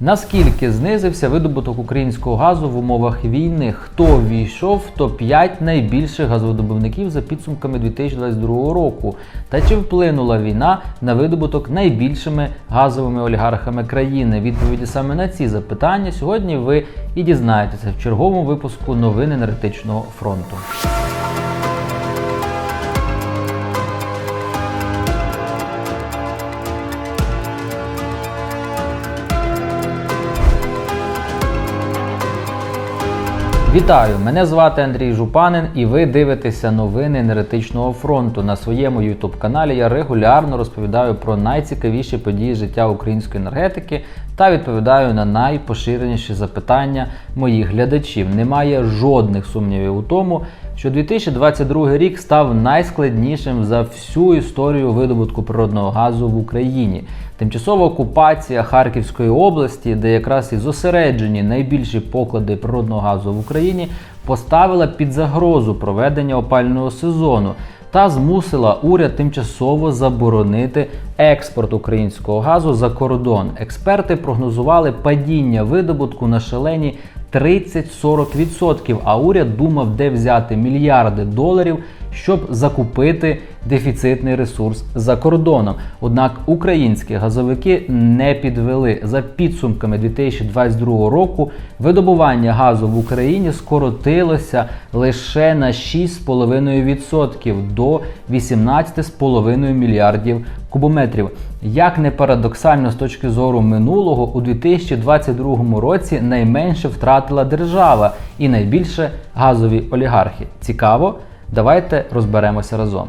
Наскільки знизився видобуток українського газу в умовах війни? Хто ввійшов в топ-5 найбільших газовидобувників за підсумками 2022 року? Та чи вплинула війна на видобуток найбільшими газовими олігархами країни? Відповіді саме на ці запитання сьогодні ви і дізнаєтеся в черговому випуску новин енергетичного фронту. Вітаю! Мене звати Андрій Жупанин, і ви дивитеся новини енергетичного фронту. На своєму youtube каналі я регулярно розповідаю про найцікавіші події життя української енергетики та відповідаю на найпоширеніші запитання моїх глядачів. Немає жодних сумнівів у тому, що 2022 рік став найскладнішим за всю історію видобутку природного газу в Україні. Тимчасова окупація Харківської області, де якраз і зосереджені найбільші поклади природного газу в Україні, поставила під загрозу проведення опального сезону та змусила уряд тимчасово заборонити експорт українського газу за кордон. Експерти прогнозували падіння видобутку на шалені 30-40%, а уряд думав, де взяти мільярди доларів, щоб закупити дефіцитний ресурс за кордоном. Однак українські газовики не підвели за підсумками 2022 року. Видобування газу в Україні скоротилося лише на 6,5% до 18,5 мільярдів кубометрів. Як не парадоксально з точки зору минулого, у 2022 році найменше втратила держава і найбільше газові олігархи. Цікаво? Давайте розберемося разом.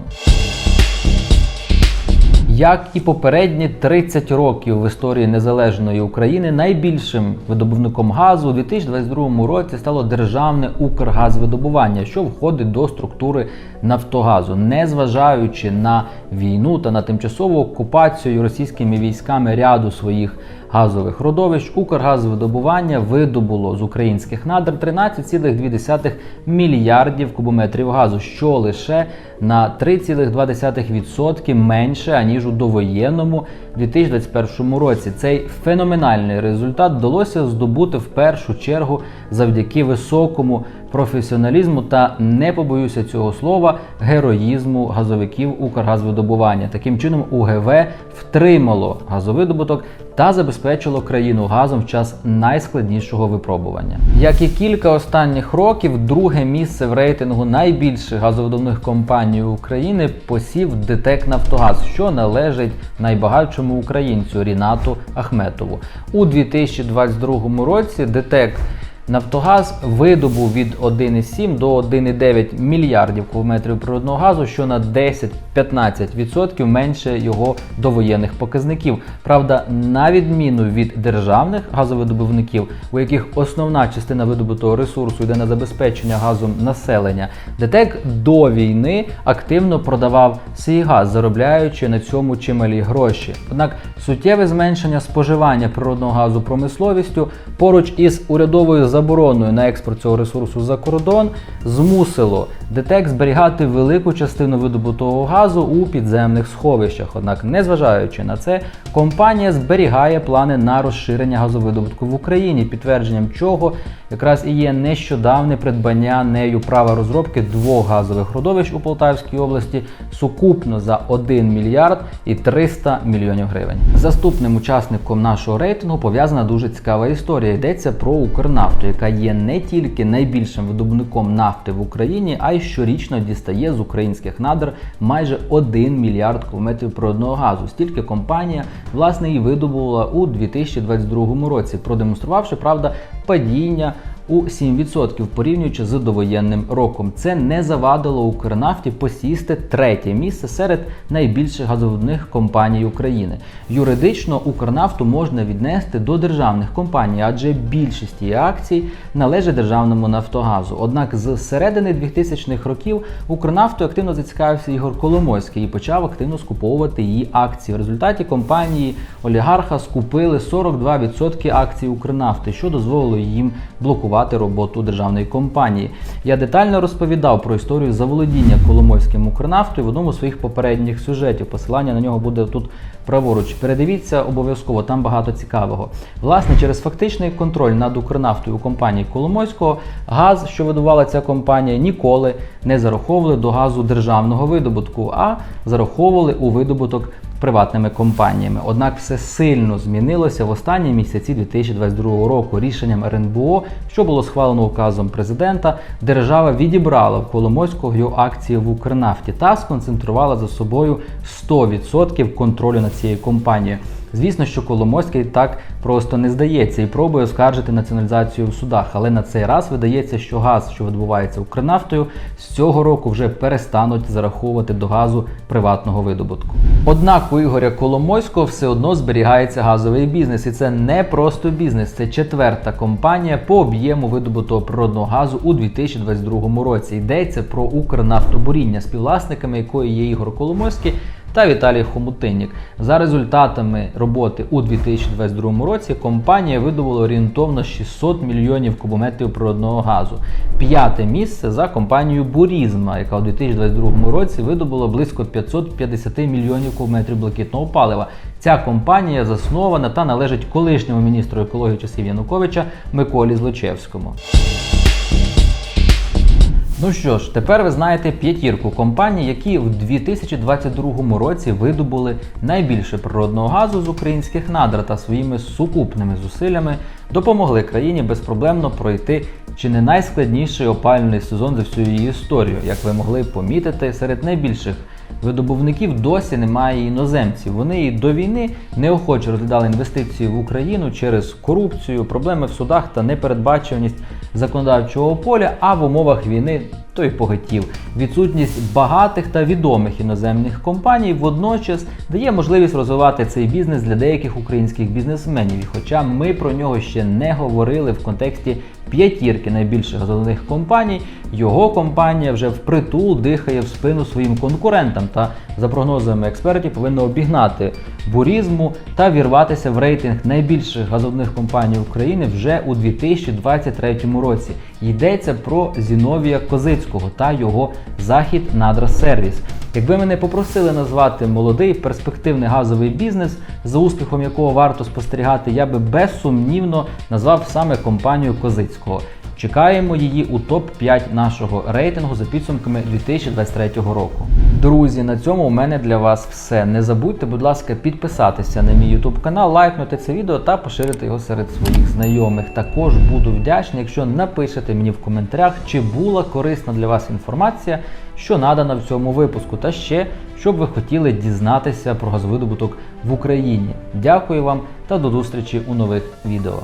Як і попередні 30 років в історії незалежної України, найбільшим видобувником газу у 2022 році стало державне Укргазвидобування, що входить до структури Нафтогазу, незважаючи на війну та на тимчасову окупацію російськими військами ряду своїх газових родовищ, Укргазвидобування видобуло з українських надр 13,2 мільярдів кубометрів газу, що лише на 3,2% менше аніж у довоєнному 2021 році. Цей феноменальний результат вдалося здобути в першу чергу завдяки високому професіоналізму та не побоюся цього слова героїзму газовиків Укргазвидобування. Таким чином, УГВ втримало газовидобуток та забезпечило країну газом в час найскладнішого випробування. Як і кілька останніх років, друге місце в рейтингу найбільших газовидобних компаній України посів ДТЕК Нафтогаз, що належить найбагатшому українцю Рінату Ахметову. У 2022 році ДТЕК Нафтогаз видобув від 1,7 до 1,9 мільярдів кубометрів природного газу, що на 10-15% менше його довоєнних показників. Правда, на відміну від державних газовидобувників, у яких основна частина видобутого ресурсу йде на забезпечення газом населення, ДТЕК до війни активно продавав свій газ, заробляючи на цьому чималі гроші. Однак суттєве зменшення споживання природного газу промисловістю поруч із урядовою забороною на експорт цього ресурсу за кордон змусило ДТЕК зберігати велику частину видобутого газу у підземних сховищах. Однак, незважаючи на це, компанія зберігає плани на розширення газовидобутку в Україні, підтвердженням чого якраз і є нещодавне придбання нею права розробки двох газових родовищ у Полтавській області сукупно за 1 мільярд і 300 мільйонів гривень. Заступним учасником нашого рейтингу пов'язана дуже цікава історія. Йдеться про Укрнафту, яка є не тільки найбільшим видобувником нафти в Україні, а й щорічно дістає з українських надр майже 1 мільярд кубометрів природного газу. Стільки компанія власне і видобувала у 2022 році, продемонструвавши правда падіння у 7% порівнюючи з довоєнним роком. Це не завадило Укрнафті посісти третє місце серед найбільших газовидних компаній України. Юридично Укрнафту можна віднести до державних компаній, адже більшість її акцій належить державному Нафтогазу. Однак з середини 2000-х років Укрнафту активно зацікавився Ігор Коломойський і почав активно скуповувати її акції. В результаті компанії олігарха скупили 42% акцій Укрнафти, що дозволило їм блокувати блокувати роботу державної компанії. Я детально розповідав про історію заволодіння Коломойським Укрнафтою в одному з своїх попередніх сюжетів. Посилання на нього буде тут праворуч. Передивіться обов'язково, там багато цікавого. Власне, через фактичний контроль над Укрнафтою у компанії Коломойського газ, що видувала ця компанія, ніколи не зараховували до газу державного видобутку, а зараховували у видобуток приватними компаніями. Однак все сильно змінилося в останні місяці 2022 року. Рішенням РНБО, що було схвалено указом президента, держава відібрала в Коломойського його акції в Укрнафті та сконцентрувала за собою 100% контролю над цією компанією. Звісно, що Коломойський так просто не здається і пробує оскаржити націоналізацію в судах, але на цей раз видається, що газ, що відбувається Укрнафтою, з цього року вже перестануть зараховувати до газу приватного видобутку. Однак у Ігоря Коломойського все одно зберігається газовий бізнес, і це не просто бізнес, це четверта компанія по об'єму видобутого природного газу у 2022 році. Йдеться про Укрнафтобуріння, співвласниками якої є Ігор Коломойський та Віталій Хомутиннік. За результатами роботи у 2022 році компанія видобула орієнтовно 600 мільйонів кубометрів природного газу. П'яте місце за компанією Бурізма, яка у 2022 році видобула близько 550 мільйонів кубометрів блакитного палива. Ця компанія заснована та належить колишньому міністру екології часів Януковича Миколі Злочевському. Ну що ж, тепер ви знаєте п'ятірку компаній, які в 2022 році видобули найбільше природного газу з українських надр та своїми сукупними зусиллями допомогли країні безпроблемно пройти чи не найскладніший опалювальний сезон за всю її історію. Як ви могли помітити, серед найбільших видобувників досі немає іноземців. Вони і до війни неохоче розглядали інвестиції в Україну через корупцію, проблеми в судах та непередбачуваність законодавчого поля, а в умовах війни то й поготів. Відсутність багатих та відомих іноземних компаній водночас дає можливість розвивати цей бізнес для деяких українських бізнесменів. І хоча ми про нього ще не говорили в контексті п'ятірки найбільших газових компаній, його компанія вже впритул дихає в спину своїм конкурентам та, за прогнозами експертів, повинна обігнати бурізму та вірватися в рейтинг найбільших газовних компаній України вже у 2023 році. Йдеться про Зіновія Козицького та його Захід Надрасервіс. Якби мене попросили назвати молодий перспективний газовий бізнес, за успіхом якого варто спостерігати, я би безсумнівно назвав саме компанію Козицького. Чекаємо її у топ-5 нашого рейтингу за підсумками 2023 року. Друзі, на цьому у мене для вас все. Не забудьте, будь ласка, підписатися на мій YouTube канал, лайкнути це відео та поширити його серед своїх знайомих. Також буду вдячний, якщо напишете мені в коментарях, чи була корисна для вас інформація, що надана в цьому випуску, та ще що б ви хотіли дізнатися про газовидобуток в Україні. Дякую вам та до зустрічі у нових відео.